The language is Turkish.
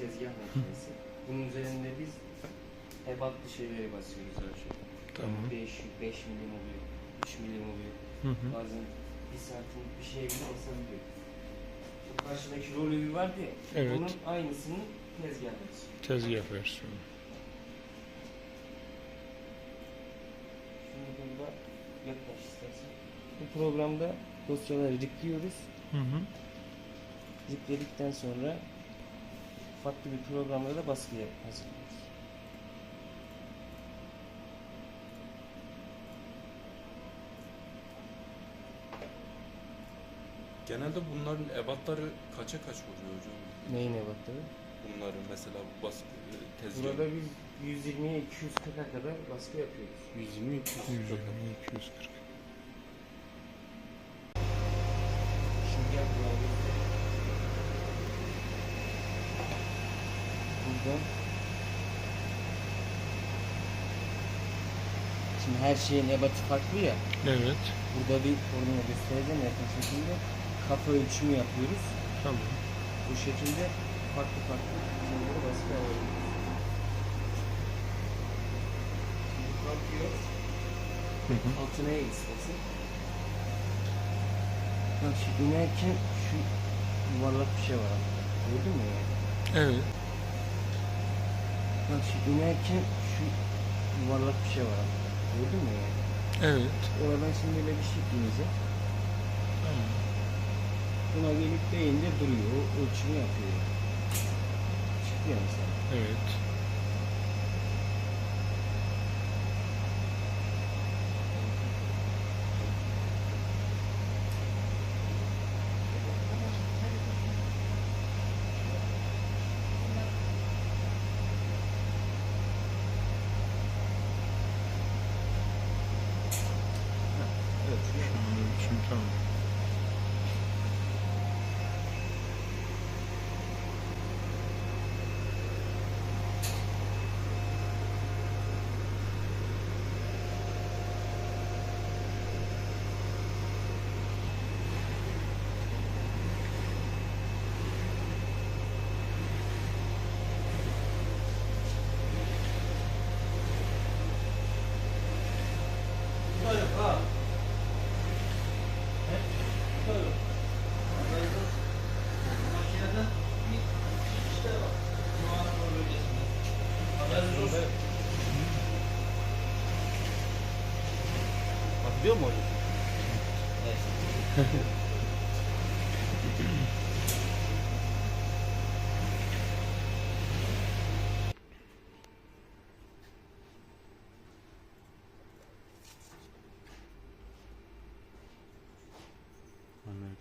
tezgah makinesi. Bunun üzerinde biz ebatlı şeyleri basıyoruz her şey. Tamam. 5, 5 milim oluyor, 3 milim oluyor. Hı hı. Bazen bir santim bir şey bile basabiliyor. Bu karşıdaki rolü vardı ya, Evet. bunun aynısını tezgah basıyor. Tezgah versiyonu. Şimdi burada yaklaş istersen. Bu programda dosyaları yüklüyoruz. Hı hı. Yükledikten sonra farklı bir programda da baskıya hazırlıyoruz. Genelde bunların ebatları kaça kaç oluyor hocam? Neyin ebatları? Bunların mesela bu baskı e, tezgah. Burada biz 120'ye 240'a kadar baskı yapıyoruz. 120 200 120, 240. Burada Şimdi her şeyin ebatı farklı ya. Evet. Burada bir formunu göstereceğim yakın şekilde. Kafa ölçümü yapıyoruz. Tamam. Bu şekilde farklı farklı şeyleri baskı alıyoruz. Şimdi kalkıyor. Hı hı. Altına eğ istersen. Bak şu inerken şu yuvarlak bir şey var. Gördün mü yani? Evet. Bak şu inerken şu yuvarlak bir şey var altta. Gördün mü yani? Evet. Oradan şimdi böyle bir şey inecek. Tamam. Buna gelip değince duruyor. O ölçümü yapıyor. Çıkıyor mesela. Evet. Boom. 이거 뭐. 네. 오늘